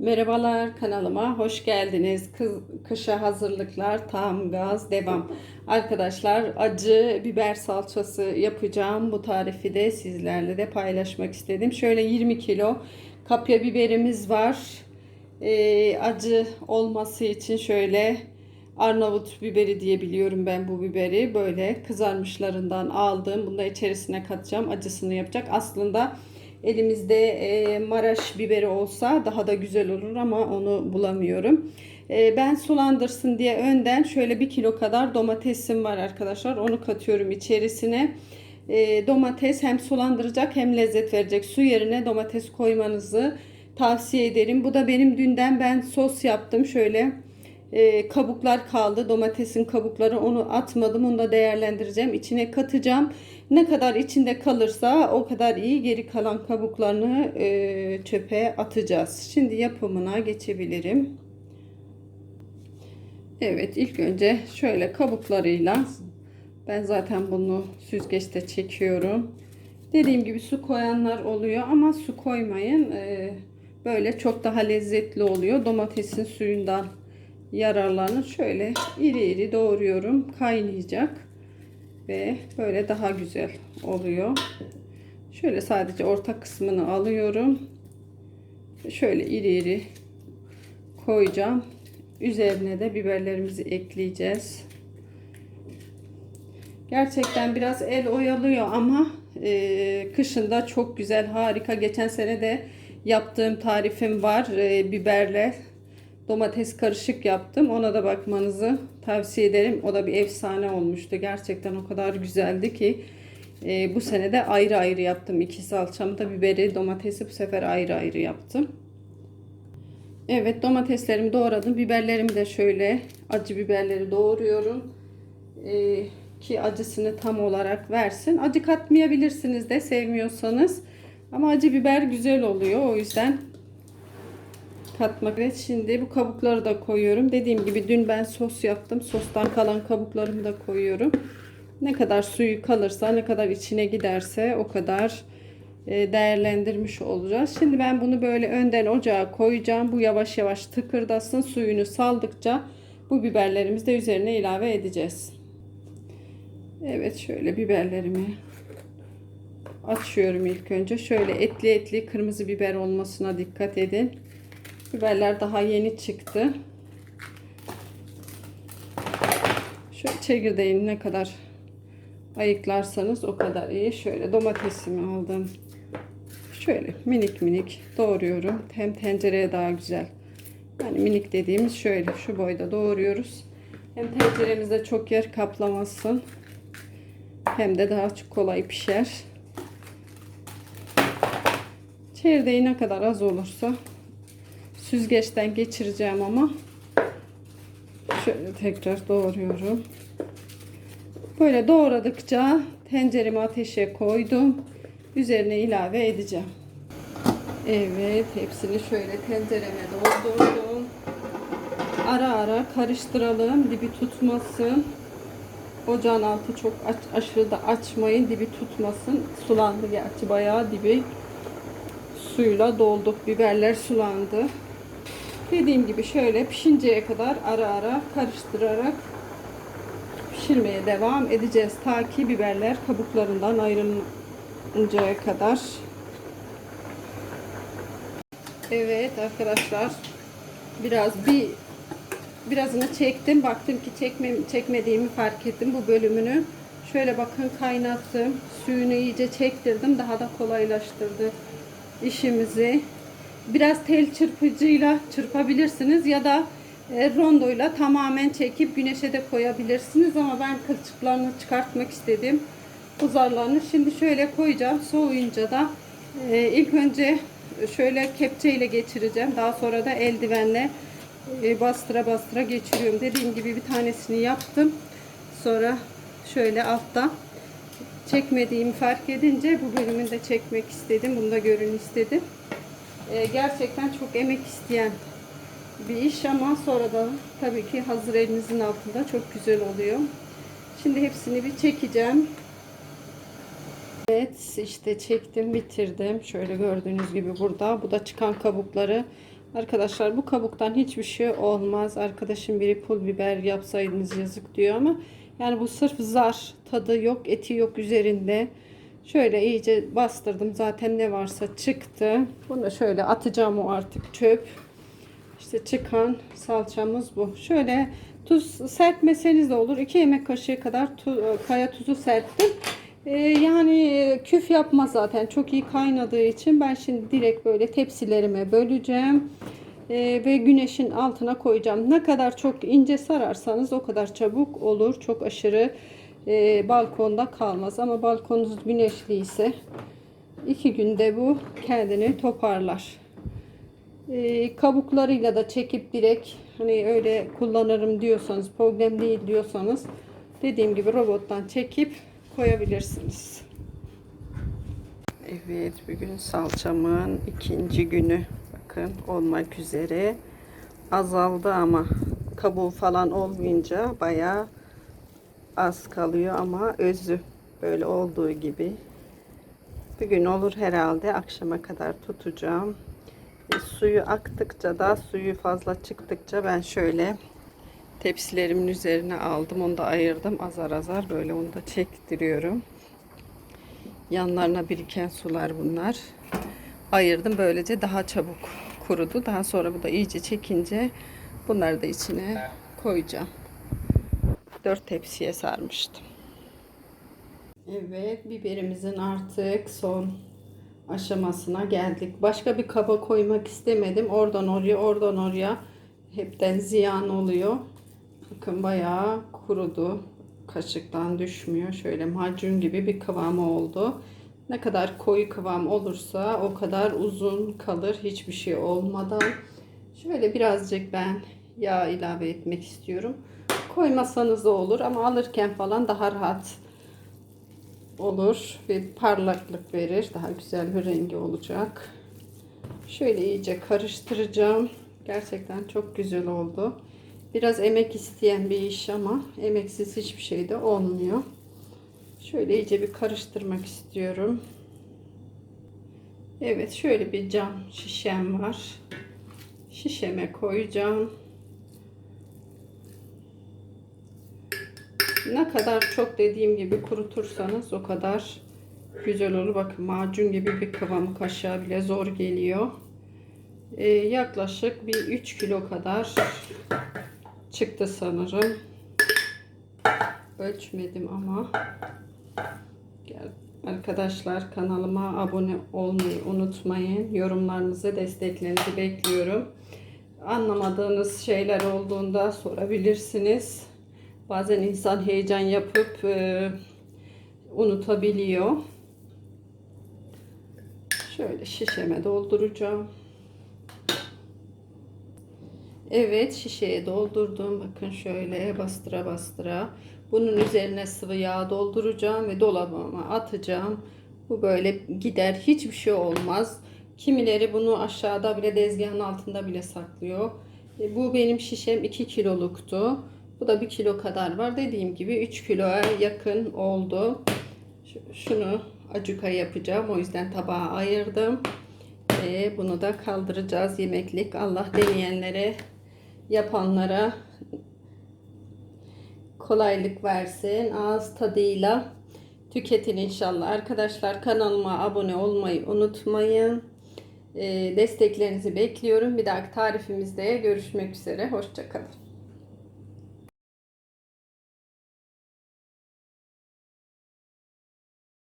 Merhabalar kanalıma hoş geldiniz. Kışa hazırlıklar tam gaz devam. Arkadaşlar acı biber salçası yapacağım. Bu tarifi de sizlerle de paylaşmak istedim. Şöyle 20 kilo kapya biberimiz var. Ee, acı olması için şöyle Arnavut biberi diye biliyorum ben bu biberi. Böyle kızarmışlarından aldım. Bunu da içerisine katacağım. Acısını yapacak. Aslında Elimizde e, Maraş biberi olsa daha da güzel olur ama onu bulamıyorum. E, ben sulandırsın diye önden şöyle bir kilo kadar domatesim var arkadaşlar. Onu katıyorum içerisine. E, domates hem sulandıracak hem lezzet verecek. Su yerine domates koymanızı tavsiye ederim. Bu da benim dünden ben sos yaptım. Şöyle e, kabuklar kaldı. Domatesin kabukları onu atmadım. Onu da değerlendireceğim. İçine katacağım. Ne kadar içinde kalırsa o kadar iyi. Geri kalan kabuklarını e, çöpe atacağız. Şimdi yapımına geçebilirim. Evet ilk önce şöyle kabuklarıyla ben zaten bunu süzgeçte çekiyorum. Dediğim gibi su koyanlar oluyor ama su koymayın. E, böyle çok daha lezzetli oluyor. Domatesin suyundan yararlanın. Şöyle iri iri doğruyorum. Kaynayacak. Ve böyle daha güzel oluyor. Şöyle sadece orta kısmını alıyorum. Şöyle iri iri koyacağım. Üzerine de biberlerimizi ekleyeceğiz. Gerçekten biraz el oyalıyor ama e, kışında çok güzel harika. Geçen sene de yaptığım tarifim var e, biberle domates karışık yaptım. Ona da bakmanızı tavsiye ederim. O da bir efsane olmuştu. Gerçekten o kadar güzeldi ki e, bu sene de ayrı ayrı yaptım. İki salçamı da biberi, domatesi bu sefer ayrı ayrı yaptım. Evet domateslerimi doğradım. Biberlerimi de şöyle acı biberleri doğruyorum. E, ki acısını tam olarak versin. Acı katmayabilirsiniz de sevmiyorsanız. Ama acı biber güzel oluyor. O yüzden katmak. Evet şimdi bu kabukları da koyuyorum. Dediğim gibi dün ben sos yaptım. Sostan kalan kabuklarımı da koyuyorum. Ne kadar suyu kalırsa ne kadar içine giderse o kadar e, değerlendirmiş olacağız. Şimdi ben bunu böyle önden ocağa koyacağım. Bu yavaş yavaş tıkırdasın. Suyunu saldıkça bu biberlerimizi de üzerine ilave edeceğiz. Evet şöyle biberlerimi açıyorum ilk önce. Şöyle etli etli kırmızı biber olmasına dikkat edin. Biberler daha yeni çıktı. Şu çekirdeğini ne kadar ayıklarsanız o kadar iyi. Şöyle domatesimi aldım. Şöyle minik minik doğruyorum. Hem tencereye daha güzel. Yani minik dediğimiz şöyle şu boyda doğruyoruz. Hem tenceremizde çok yer kaplamasın. Hem de daha çok kolay pişer. Çekirdeği ne kadar az olursa süzgeçten geçireceğim ama şöyle tekrar doğruyorum. Böyle doğradıkça tenceremi ateşe koydum. Üzerine ilave edeceğim. Evet hepsini şöyle tencereme doldurdum. Ara ara karıştıralım dibi tutmasın. Ocağın altı çok aç, aşırı da açmayın dibi tutmasın. Sulandı gerçi bayağı dibi suyla dolduk. Biberler sulandı. Dediğim gibi şöyle pişinceye kadar ara ara karıştırarak pişirmeye devam edeceğiz. Ta ki biberler kabuklarından ayrılıncaya kadar. Evet arkadaşlar biraz bir birazını çektim. Baktım ki çekme, çekmediğimi fark ettim bu bölümünü. Şöyle bakın kaynattım. Suyunu iyice çektirdim. Daha da kolaylaştırdı işimizi. Biraz tel çırpıcıyla çırpabilirsiniz ya da e, rondoyla tamamen çekip güneşe de koyabilirsiniz ama ben kılçıklarını çıkartmak istedim. Uzarlarını şimdi şöyle koyacağım. Soğuyunca da e, ilk önce şöyle kepçeyle geçireceğim. Daha sonra da eldivenle e, bastıra bastıra geçiriyorum. Dediğim gibi bir tanesini yaptım. Sonra şöyle altta çekmediğimi fark edince bu bölümünü de çekmek istedim. Bunu da görün istedim. Ee, gerçekten çok emek isteyen bir iş ama sonradan tabii ki hazır elinizin altında çok güzel oluyor. Şimdi hepsini bir çekeceğim. Evet işte çektim bitirdim. Şöyle gördüğünüz gibi burada. Bu da çıkan kabukları Arkadaşlar bu kabuktan hiçbir şey olmaz. Arkadaşım biri pul biber yapsaydınız yazık diyor ama yani bu sırf zar. Tadı yok, eti yok üzerinde. Şöyle iyice bastırdım. Zaten ne varsa çıktı. Bunu şöyle atacağım o artık çöp. İşte çıkan salçamız bu. Şöyle tuz serpmeseniz de olur. 2 yemek kaşığı kadar tu, kaya tuzu serptim. Ee, yani küf yapmaz zaten. Çok iyi kaynadığı için ben şimdi direkt böyle tepsilerime böleceğim. Ee, ve güneşin altına koyacağım. Ne kadar çok ince sararsanız o kadar çabuk olur. Çok aşırı e, balkonda kalmaz. Ama balkonunuz güneşli ise iki günde bu kendini toparlar. Ee, kabuklarıyla da çekip direkt hani öyle kullanırım diyorsanız problem değil diyorsanız dediğim gibi robottan çekip koyabilirsiniz. Evet bugün salçamın ikinci günü bakın olmak üzere azaldı ama kabuğu falan olmayınca bayağı az kalıyor ama özü böyle olduğu gibi bugün olur herhalde akşama kadar tutacağım e, suyu aktıkça da suyu fazla çıktıkça ben şöyle tepsilerimin üzerine aldım. Onu da ayırdım azar azar böyle onu da çektiriyorum. Yanlarına biriken sular bunlar. Ayırdım böylece daha çabuk kurudu. Daha sonra bu da iyice çekince bunları da içine koyacağım. Dört tepsiye sarmıştım. Evet biberimizin artık son aşamasına geldik. Başka bir kaba koymak istemedim. Oradan oraya, oradan oraya hepten ziyan oluyor. Bakın bayağı kurudu. Kaşıktan düşmüyor. Şöyle macun gibi bir kıvamı oldu. Ne kadar koyu kıvam olursa o kadar uzun kalır. Hiçbir şey olmadan. Şöyle birazcık ben yağ ilave etmek istiyorum. Koymasanız da olur ama alırken falan daha rahat olur ve parlaklık verir. Daha güzel bir rengi olacak. Şöyle iyice karıştıracağım. Gerçekten çok güzel oldu. Biraz emek isteyen bir iş ama emeksiz hiçbir şey de olmuyor. Şöyle iyice bir karıştırmak istiyorum. Evet şöyle bir cam şişem var. Şişeme koyacağım. Ne kadar çok dediğim gibi kurutursanız o kadar güzel olur. Bakın macun gibi bir kıvamı kaşığa bile zor geliyor. Ee, yaklaşık bir 3 kilo kadar çıktı sanırım. Ölçmedim ama. Arkadaşlar kanalıma abone olmayı unutmayın. Yorumlarınızı, desteklerinizi bekliyorum. Anlamadığınız şeyler olduğunda sorabilirsiniz. Bazen insan heyecan yapıp e, unutabiliyor. Şöyle şişeme dolduracağım. Evet şişeye doldurdum. Bakın şöyle bastıra bastıra. Bunun üzerine sıvı yağ dolduracağım ve dolabıma atacağım. Bu böyle gider. Hiçbir şey olmaz. Kimileri bunu aşağıda bile dezgahın altında bile saklıyor. E, bu benim şişem 2 kiloluktu. Bu da 1 kilo kadar var. Dediğim gibi 3 kiloya yakın oldu. Şunu acuka yapacağım. O yüzden tabağa ayırdım. Ve bunu da kaldıracağız yemeklik. Allah deneyenlere yapanlara kolaylık versin. Ağız tadıyla tüketin inşallah. Arkadaşlar kanalıma abone olmayı unutmayın. Ee, desteklerinizi bekliyorum. Bir dahaki tarifimizde görüşmek üzere. Hoşçakalın.